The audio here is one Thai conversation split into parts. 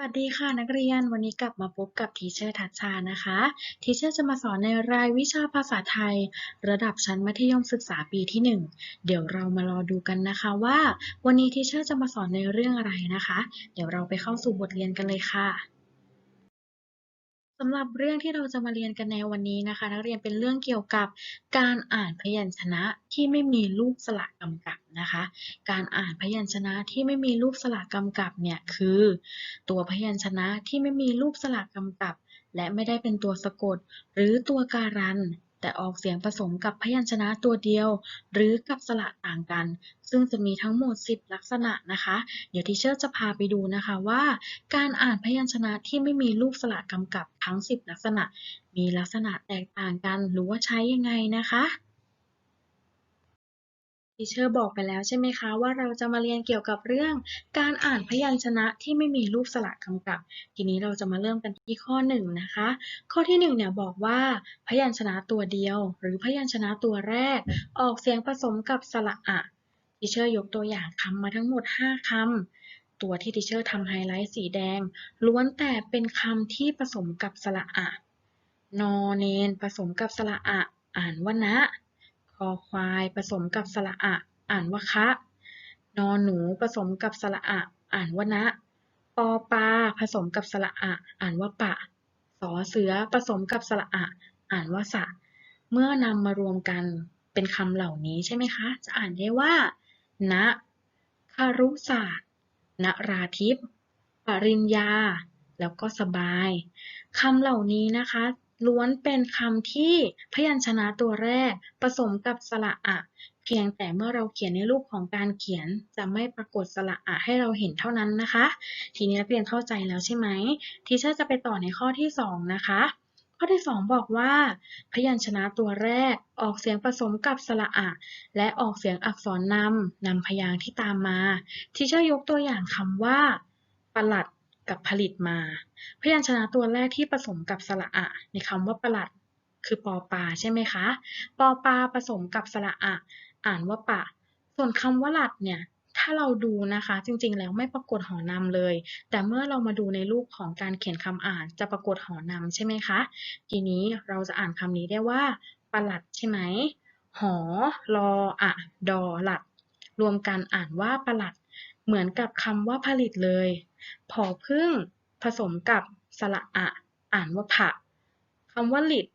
สวัสดีค่ะนักเรียนวันนี้กลับมาพบกับทีเชอร์ทัชชานะคะทีเชอร์จะมาสอนในรายวิชาภาษาไทย ระดับชั้นมัธยมศึกษาปีที่ 1 เดี๋ยวเรามารอดูกันนะคะว่า วันนี้ทีเชอร์จะมาสอนในเรื่องอะไรนะคะ เดี๋ยวเราไปเข้าสู่บทเรียนกันเลยค่ะ สำหรับเรื่องที่เราจะมาเรียนกันในวันนี้นะคะ นักเรียนเป็นเรื่องเกี่ยวกับการอ่านพยัญชนะที่ไม่มีรูปสระกำกับนะคะ การอ่านพยัญชนะที่ไม่มีรูปสระกำกับเนี่ยคือ ตัวพยัญชนะที่ไม่มีรูปสระกำกับ และไม่ได้เป็นตัวสะกด หรือตัวการัน แต่ออกเสียงผสมกับพยัญชนะตัวเดียว หรือกับสระต่างกัน ซึ่งจะมีทั้งหมด 10 ลักษณะนะคะ เดี๋ยวทีเชอร์จะพาไปดูนะคะว่า การอ่านพยัญชนะที่ไม่มีรูปสระกำกับทั้ง 10 ลักษณะ มีลักษณะแตกต่างกันหรือว่าใช้ยังไงนะคะ ทีเชอร์บอกไปแล้วใช่ไหมคะว่าเราจะมาเรียนเกี่ยวกับเรื่องการอ่านพยัญชนะที่ไม่มีรูปสระกำกับ ทีนี้เราจะมาเริ่มกันที่ข้อหนึ่งนะคะ ข้อที่หนึ่งเนี่ยบอกว่าพยัญชนะตัวเดียว หรือพยัญชนะตัวแรก ออกเสียงผสมกับสระอะทีเชอร์ยกตัวอย่างคำมาทั้งหมด 5 คำตัวที่ทีเชอร์ทำไฮไลท์สีแดง ล้วนแต่เป็นคำที่ผสมกับสระอะ นอเนนผสมกับสระอะ อ่านว่านะ คอควาย ผสมกับสระอะ อ่านว่าคะนอหนูผสมกับสระอะ อ่านว่านะปอปลาผสมกับสระอะ อ่านว่าปะสอเสือผสมกับสระอะ อ่านว่าสะ เมื่อนำมารวมกันเป็นคำเหล่านี้ใช่ไหมคะ จะอ่านได้ว่า ณคารุศาสตร์ณราทิพปริญญา แล้วก็สบายคำเหล่านี้นะคะ ล้วนเป็นคำที่พยัญชนะตัวแรก ผสมกับสระอะ เพียงแต่เมื่อเราเขียนในรูปของการเขียน จะไม่ปรากฏสระอะให้เราเห็นเท่านั้นนะคะ ทีนี้นักเรียนเข้าใจแล้วใช่ไหมทีเชอร์จะไปต่อในข้อที่ 2 นะคะข้อที่ 2 บอกว่า พยัญชนะตัวแรกออกเสียงผสมกับสระอะ และออกเสียงอักษรนำนำพยางค์ที่ตามมา ทีเชอร์ยกตัวอย่างคำว่า ประหลัด กับผลิตมา พยัญชนะตัวแรกที่ผสมกับสระอะในคำว่าประหลัด คือปอปาใช่ไหมคะ ปอปาผสมกับสระอะอ่านว่าปะ ส่วนคำว่าหลัดเนี่ยถ้าเราดูนะคะจริงๆ แล้วไม่ปรากฏหอนำเลย แต่เมื่อเรามาดูในรูปของการเขียนคำอ่านจะปรากฏหอนำใช่ไหมคะ ทีนี้เราจะอ่านคำนี้ได้ว่าประหลัดใช่ไหมหอรออะดอหลัด รวมกันอ่านว่าประหลัด เหมือนกับคำว่าผลิตเลย ผอพึ่งผสมกับสระอะ อ่านว่าผะคำว่าลิด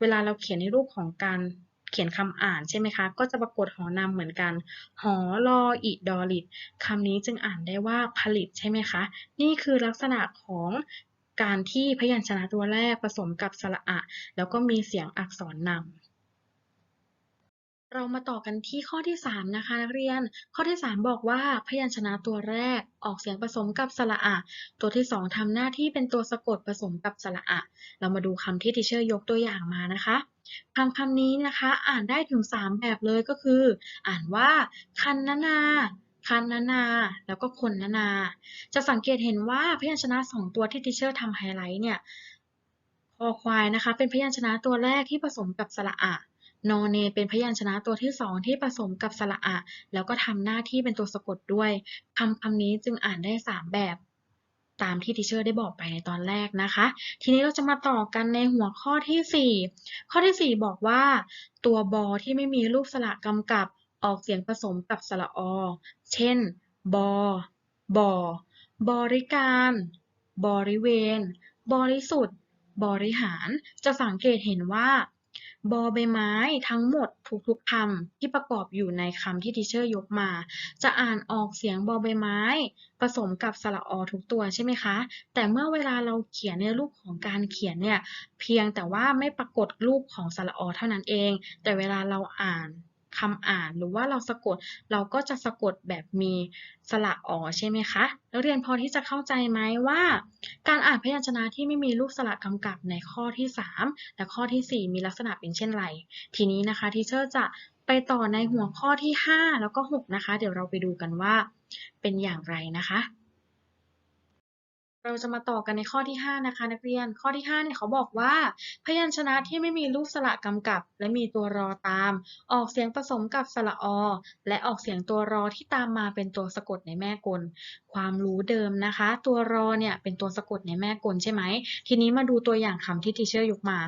เวลาเราเขียนในรูปของการเขียนคำอ่านใช่ไหมคะ ก็จะปรากฏหอนำเหมือนกัน หอรออิดอลิดคำนี้จึงอ่านได้ว่าผลิตใช่ไหมคะ นี่คือลักษณะของการที่พยัญชนะตัวแรกผสมกับสระอะ แล้วก็มีเสียงอักษรนำ เรามาต่อกันที่ข้อที่ 3 นะคะนักเรียน ข้อที่ 3 บอกว่าพยัญชนะตัวแรกออกเสียงผสมกับสระอะ ตัวที่ 2ทำหน้าที่เป็นตัวสะกดผสมกับสระอะ เรามาดูคำที่ทิเชอร์ยกตัวอย่างมานะคะคำคำนี้นะคะอ่านได้ถึง 3 แบบเลยก็คือ อ่านว่าคันนานาคันนานา แล้วก็คนนานา จะสังเกตเห็นว่าพยัญชนะ 2 ตัวที่ทิเชอร์ทำไฮไลท์เนี่ยคอควายนะคะ เป็นพยัญชนะตัวแรกที่ผสมกับสระอะ นอเนเป็นพยัญชนะตัวที่สองที่ผสมกับสระอะ แล้วก็ทำหน้าที่เป็นตัวสะกดด้วยคำคำนี้จึงอ่านได้สามแบบ ตามที่ทิเชอร์ได้บอกไปในตอนแรกนะคะ ทีนี้เราจะมาต่อกันในหัวข้อที่สี่ข้อที่สี่บอกว่า ตัวบอที่ไม่มีรูปสระกำกับออกเสียงผสมกับสระอ เช่น บอ บอ บริการ บริเวณ บริสุทธิ์ บริหาร จะสังเกตเห็นว่า บอใบไม้ทั้งหมดทุกๆคำที่ประกอบอยู่ในคำที่ทีเชอร์ยกมา จะอ่านออกเสียงบอใบไม้ ผสมกับสระอทุกตัวใช่ไหมคะ แต่เมื่อเวลาเราเขียนในรูปของการเขียนเนี่ย เพียงแต่ว่าไม่ปรากฏรูปของสระอเท่านั้นเอง แต่เวลาเราอ่าน คำอ่านหรือว่าเราสะกดเราก็จะสะกดแบบมีสระออใช่ไหมคะนักเรียนพอที่จะเข้าใจไหมว่า การอ่านพยัญชนะที่ไม่มีรูปสระกำกับในข้อที่ 3 และข้อที่ 4 มีลักษณะเป็นเช่นไร ทีนี้นะคะทีเชอร์จะไปต่อในหัวข้อที่ 5 แล้วก็ 6 นะคะ เดี๋ยวเราไปดูกันว่าเป็นอย่างไรนะคะ เราจะมาต่อกันในข้อที่ 5 นะคะ นักเรียน ข้อที่5เนี่ยเขาบอกว่า พยัญชนะที่ไม่มีรูปสระกำกับ และมีตัวรอตาม ออกเสียงผสมกับสระอ และออกเสียงตัวรอที่ตามมาเป็นตัวสะกดในแม่กล ความรู้เดิมนะคะ ตัวรอเนี่ยเป็นตัวสะกดในแม่กลใช่ไหม ทีนี้มาดูตัวอย่างคำที่ทีเชอร์ยกมา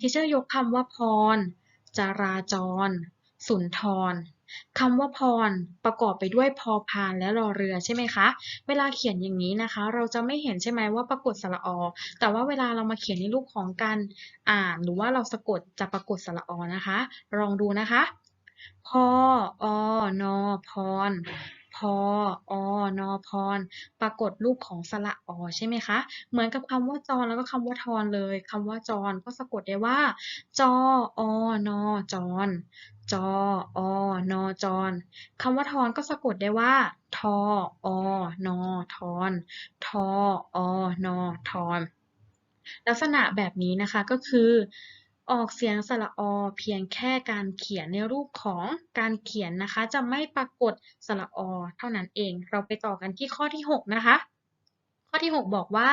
ทีเชอร์ยกคำว่าพรจราจร สุนทร คำว่าพรประกอบไปด้วยพอพานและรอเรือใช่ไหมคะ เวลาเขียนอย่างนี้นะคะ เราจะไม่เห็นใช่ไหมว่าปรากฏสระอ แต่ว่าเวลาเรามาเขียนในรูปของการอ่านหรือว่าเราสะกดจะปรากฏสระอนะคะ ลองดูนะคะ พออนอพรพออนอพร ปรากฏรูปของสระอใช่ไหมคะ เหมือนกับคำว่าจรแล้วก็คำว่าทรเลยคำว่าจรก็สะกดได้ว่า จออนอจร จอ อนอจรคำว่าทรก็สะกดได้ว่า ทอ อนอทรทอ อนอทรลักษณะแบบนี้นะคะก็คือออกเสียงสระอเพียงแค่การเขียนในรูปของการเขียนนะคะ จะไม่ปรากฏสระอเท่านั้นเอง เราไปต่อกันที่ข้อที่ 6 นะคะ ข้อที่ 6 บอกว่า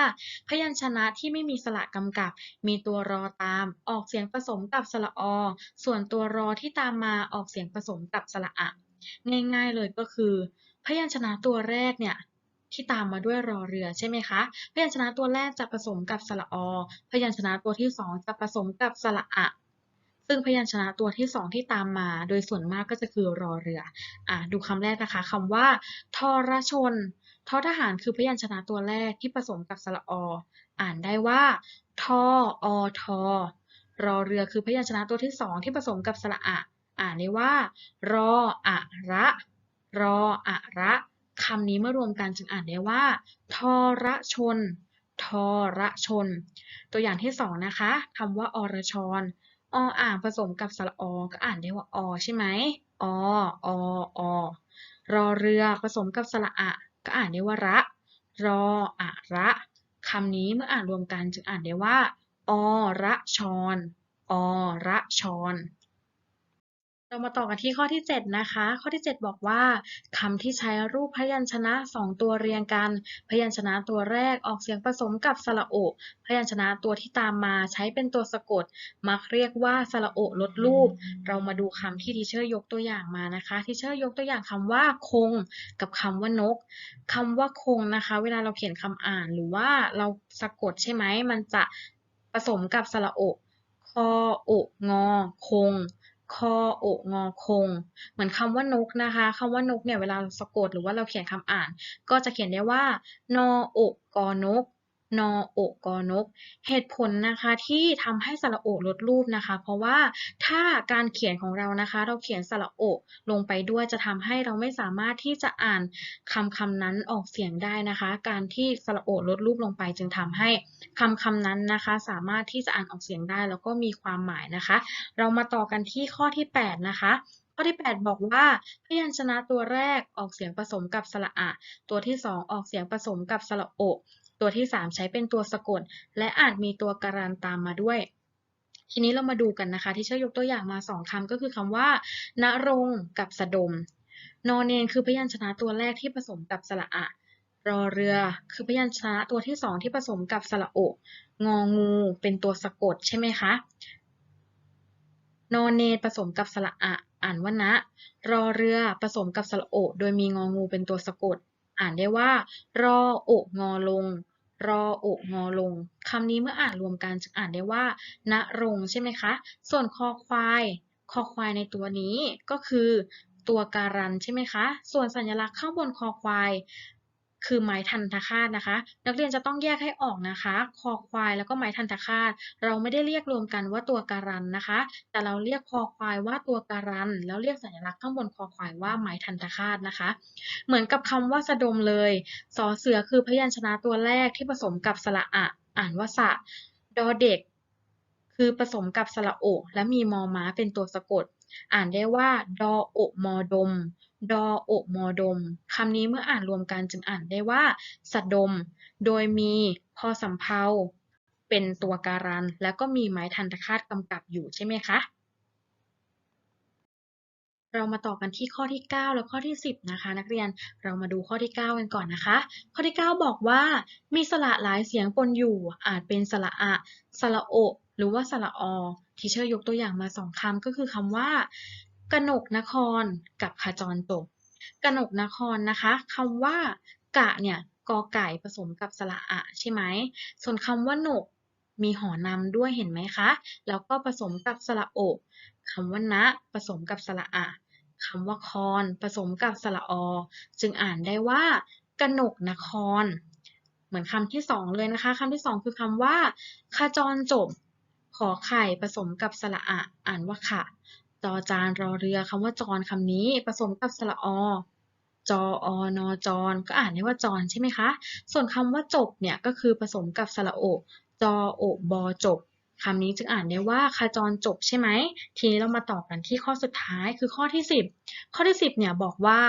พยัญชนะที่ไม่มีสระกำกับ มีตัวรอตาม ออกเสียงผสมกับสระอ ส่วนตัวรอที่ตามมาออกเสียงผสมกับสระอะ ง่ายๆเลยก็คือ พยัญชนะตัวแรกเนี่ยที่ตามมาด้วยรอเรือใช่ไหมคะ พยัญชนะตัวแรกจะผสมกับสระอ พยัญชนะตัวที่สองจะผสมกับสระอะ ซึ่งพยัญชนะตัวที่สองที่ตามมา โดยส่วนมากก็จะคือรอเรือ อะดูคำแรกนะคะคำว่า ทรชน ทอทหารคือพยัญชนะตัวแรกที่ผสมกับสระอ อ่านได้ว่าทออทอรอเรือคือพยัญชนะตัวที่สองที่ผสมกับสระอะ อ่านได้ว่า รออะระ รออะระคำนี้เมื่อรวมกันจึงอ่านได้ว่า ทอระชน ทอระชน ตัวอย่างที่สองนะคะคำว่าอรชรออ่างผสมกับสระอก็อ่านได้ว่าอใช่ไหมอออรอเรือผสมกับสระอะ ก็อ่านได้ว่าระ รออะระคำนี้เมื่ออ่านรวมกันจึงอ่านได้ว่าอระชอนอระชอน เรามาต่อกันที่ข้อที่ 7 นะคะ ข้อที่ 7 บอกว่าคำที่ใช้รูปพยัญชนะ 2 ตัวเรียงกัน พยัญชนะตัวแรกออกเสียงผสมกับสระโอพยัญชนะตัวที่ตามมาใช้เป็นตัวสะกด มักเรียกว่าสระโอลดรูป เรามาดูคำที่ทีเชอร์ยกตัวอย่างมานะคะทีเชอร์ยกตัวอย่างคำว่าคง กับคำว่านกคำว่าคงนะคะ เวลาเราเขียนคำอ่านหรือว่าเราสะกดใช่ไหมมันจะผสมกับสระโอคอโองอคง คออกงอคง เหมือนคำว่านกนะคะคำว่านกเนี่ยเวลาสะกดหรือว่าเราเขียนคำอ่าน ก็จะเขียนได้ว่านออกกอนก นอโอกอนก เหตุผลนะคะที่ทำให้สระโอลดรูปนะคะ เพราะว่าถ้าการเขียนของเรานะคะ เราเขียนสระโอลงไปด้วยจะทำให้เราไม่สามารถที่จะอ่านคำคำนั้นออกเสียงได้นะคะ การที่สระโอลดรูปลงไป จึงทำให้คำคำนั้นนะคะ สามารถที่จะอ่านออกเสียงได้ แล้วก็มีความหมายนะคะ เรามาต่อกันที่ข้อที่ 8 นะคะข้อที่ 8 บอกว่าพยัญชนะตัวแรกออกเสียงผสมกับสระอะ ตัวที่ 2 ออกเสียงผสมกับสระโอ ตัวที่ 3 ใช้เป็นตัวสะกด และอาจมีตัวการันตามมาด้วย ทีนี้เรามาดูกันนะคะ ที่เชื่อยกตัวอย่างมา 2คำก็คือคำว่าณรงกับสะดม นอเนนคือพยัญชนะตัวแรกที่ผสมกับสระอะรอเรือ คือพยัญชนะตัวที่ 2 ที่ผสมกับสระโององู เป็นตัวสะกดใช่ไหมคะนอเนนผสมกับสระอะ อ่านว่านะ รอเรือผสมกับสระโอ โดยมีงองูเป็นตัวสะกด อ่านได้ว่า รออกงอลง รออกงอลงคำนี้เมื่ออ่านรวมกันจะอ่านได้ว่าณรงใช่ไหมคะ ส่วนคอควาย คอควายในตัวนี้ก็คือตัวการันใช่ไหมคะ ส่วนสัญลักษณ์ข้างบนคอควาย คือไม้ทันตคาตนะคะ นักเรียนจะต้องแยกให้ออกนะคะ คอควายแล้วก็ไม้ทันตคาต เราไม่ได้เรียกรวมกันว่าตัวการันนะคะ แต่เราเรียกคอควายว่าตัวการัน แล้วเรียกสัญลักษณ์ข้างบนคอควายว่าไม้ทันตคาตนะคะ เหมือนกับคำว่าสะดมเลยสอเสือคือพยัญชนะตัวแรกที่ผสมกับสระอะอ่านว่าสะดอเด็ก คือผสมกับสระโอและมีมอม้าเป็นตัวสะกด อ่านได้ว่าดอโอมอดม ดอโอมอดม คำนี้เมื่ออ่านรวมกันจึงอ่านได้ว่าสะดม โดยมีพอสำเพาเป็นตัวการัน แล้วก็มีไม้ทันตคาตกำกับอยู่ใช่ไหมคะ เรามาต่อกันที่ข้อที่ 9 และข้อที่ 10 นะคะ นักเรียนเรามาดูข้อที่ 9 กันก่อนนะคะ ข้อที่ 9 บอกว่า มีสระหลายเสียงปนอยู่ อาจเป็นสระอะสระโอหรือว่าสระอ ทีเชอร์ยกตัวอย่างมาสองคำก็คือคำว่า กนกนครกับขจรจบกนกนครนะคะคำว่ากะเนี่ยกอไก่ผสมกับสระอะใช่ไหม ส่วนคำว่าหนกมีหอนำด้วยเห็นไหมคะ แล้วก็ผสมกับสระโอะคำว่านะผสมกับสระอะคำว่าคอนผสมกับสระอ จึงอ่านได้ว่ากนกนคร เหมือนคำที่สองเลยนะคะคำที่สองคือคำว่าขจรจบขอไข่ผสมกับสระอะอ่านว่าค่ะ จอจานรอเรือคำว่าจรคำนี้ผสมกับสระอจออนอจรก็อ่านได้ว่าจรใช่ไหมคะ ส่วนคำว่าจบเนี่ยก็คือผสมกับสระโอจอโอบอจบคำนี้จึงอ่านได้ว่าขจรจบใช่ไหม ทีนี้เรามาต่อกันที่ข้อสุดท้ายคือข้อที่ 10 ข้อที่ 10เนี่ยบอกว่า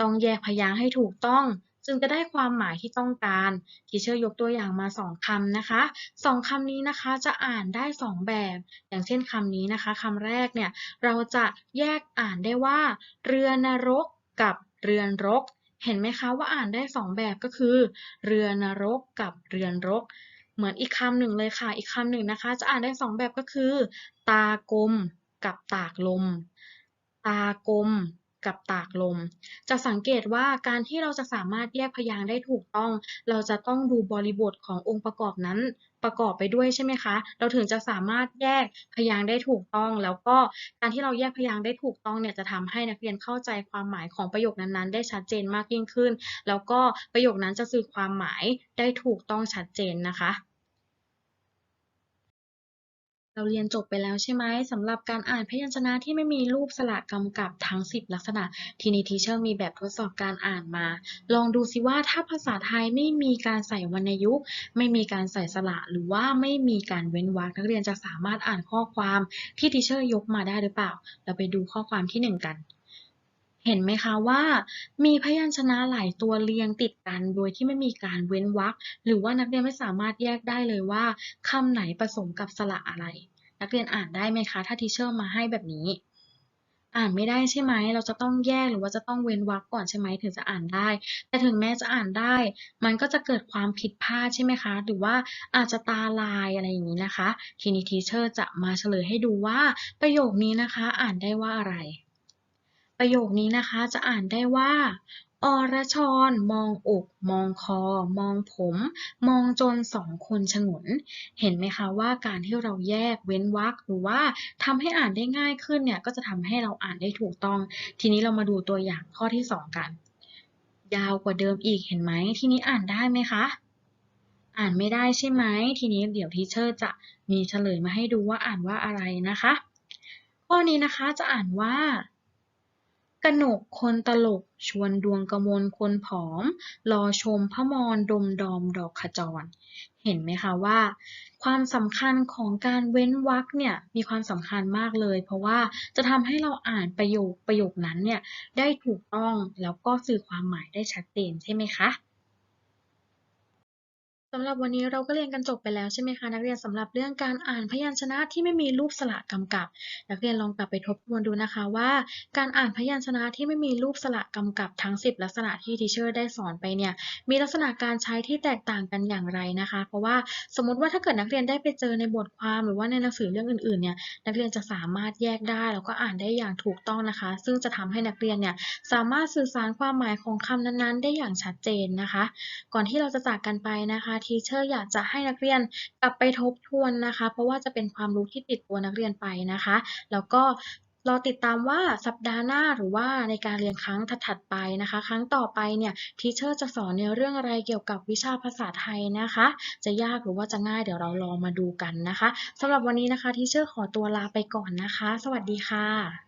ต้องแยกพยางค์ให้ถูกต้อง จึงจะได้ความหมายที่ต้องการทีเชอร์ยกตัวอย่างมา 2คำนะคะสองคำนี้นะคะจะอ่านได้ 2 แบบ อย่างเช่นคำนี้นะคะคำแรกเนี่ยเราจะแยกอ่านได้ว่า เรือนรกกับเรือนรก เห็นไหมคะว่าอ่านได้ 2 แบบก็คือ เรือนรกกับเรือนรก เหมือนอีกคำหนึ่งเลยค่ะ อีกคำหนึ่งนะคะ จะอ่านได้ 2 แบบก็คือ ตากลมกับตากลม ตากลม กับตากลม จะสังเกตว่าการที่เราจะสามารถแยกพยางค์ได้ถูกต้อง เราจะต้องดูบริบทขององค์ประกอบนั้นประกอบไปด้วยใช่ไหมคะ เราถึงจะสามารถแยกพยางค์ได้ถูกต้อง แล้วก็การที่เราแยกพยางค์ได้ถูกต้องเนี่ยจะทำให้นักเรียนเข้าใจความหมายของประโยคนั้นๆ ได้ชัดเจนมากยิ่งขึ้น แล้วก็ประโยคนั้นจะสื่อความหมายได้ถูกต้องชัดเจนนะคะ เราเรียนจบไปแล้วใช่ไหมสำหรับการอ่านพยัญชนะที่ไม่มีรูปสระกำกับทั้ง 10 ลักษณะ ทีนี้ทีเชอร์มีแบบทดสอบการอ่านมา ลองดูซิว่าถ้าภาษาไทยไม่มีการใส่วรรณยุกต์ ไม่มีการใส่สระหรือว่าไม่มีการเว้นวรรคนักเรียนจะสามารถอ่านข้อความที่ทีเชอร์ยกมาได้หรือเปล่า เราไปดูข้อความที่ 1 กัน เห็นไหมคะว่ามีพยัญชนะหลายตัวเรียงติดกันโดยที่ไม่มีการเว้นวรรคหรือว่านักเรียนไม่สามารถแยกได้เลยว่าคำไหนผสมกับสระอะไร นักเรียนอ่านได้ไหมคะ ถ้าทีเชอร์มาให้แบบนี้ อ่านไม่ได้ใช่ไหม เราจะต้องแยกหรือว่าจะต้องเว้นวรรคก่อนใช่ไหมถึงจะอ่านได้ แต่ถึงแม้จะอ่านได้ มันก็จะเกิดความผิดพลาดใช่ไหมคะ หรือว่าอาจจะตาลายอะไรอย่างนี้นะคะ ทีนี้ทีเชอร์จะมาเฉลยให้ดูว่าประโยคนี้นะคะ อ่านได้ว่าอะไร ประโยคนี้นะคะจะอ่านได้ว่าอรชรมองอกมองคอ มองผม มองจนสองคนฉงน เห็นไหมคะว่าการที่เราแยกเว้นวรรคหรือว่าทำให้อ่านได้ง่ายขึ้นเนี่ยก็จะทำให้เราอ่านได้ถูกต้อง ทีนี้เรามาดูตัวอย่างข้อที่สองกัน ยาวกว่าเดิมอีกเห็นไหมทีนี้อ่านได้ไหมคะ อ่านไม่ได้ใช่ไหมทีนี้เดี๋ยวทีเชอร์จะมีเฉลยมาให้ดูว่าอ่านว่าอะไรนะคะ ข้อนี้นะคะจะอ่านว่า กนกคนตลก ชวนดวงกมลคนผอม รอชมพระมรดมดอมดอกขจร เห็นไหมคะว่า ความสำคัญของการเว้นวรรคเนี่ยมีความสำคัญมากเลย เพราะว่าจะทำให้เราอ่านประโยคประโยคนั้นเนี่ยได้ถูกต้องแล้วก็สื่อความหมายได้ชัดเจนใช่ไหมคะำหรับวันนี้เราก็เรียนกันจบไปแล้วใช่ไหมคะนักเรียนสำหรับเรื่องการอ่านพยัญชนะที่ไม่มีรูปสระกำกับ นักเรียนลองกลับไปทบทวนดูนะคะว่า การอ่านพยัญชนะที่ไม่มีรูปสระกำกับทั้ง 10 ลักษณะที่ทีเชอร์ได้สอนไปเนี่ยมีลักษณะการใช้ที่แตกต่างกันอย่างไรนะคะ เพราะว่าสมมติว่าถ้าเกิดนักเรียนได้ไปเจอในบทความหรือว่าในหนังสือเรื่องอื่นๆเนี่ยนักเรียนจะสามารถแยกได้แล้วก็อ่านได้อย่างถูกต้องนะคะ ซึ่งจะทำให้นักเรียนเนี่ยสามารถสื่อสารความหมายของคำนั้นๆ ได้อย่างชัดเจนนะคะ ก่อนที่เราจะจากกันไปนะคะทีเชอร์อยากจะให้นักเรียนกลับไปทบทวนนะคะ เพราะว่าจะเป็นความรู้ที่ติดตัวนักเรียนไปนะคะ แล้วก็รอติดตามว่าสัปดาห์หน้าหรือว่าในการเรียนครั้งถัดๆไปนะคะ ครั้งต่อไปเนี่ยทีเชอร์จะสอนในเรื่องอะไรเกี่ยวกับวิชาภาษาไทยนะคะ จะยากหรือว่าจะง่ายเดี๋ยวเราลองมาดูกันนะคะสำหรับวันนี้นะคะทีเชอร์ขอตัวลาไปก่อนนะคะ สวัสดีค่ะ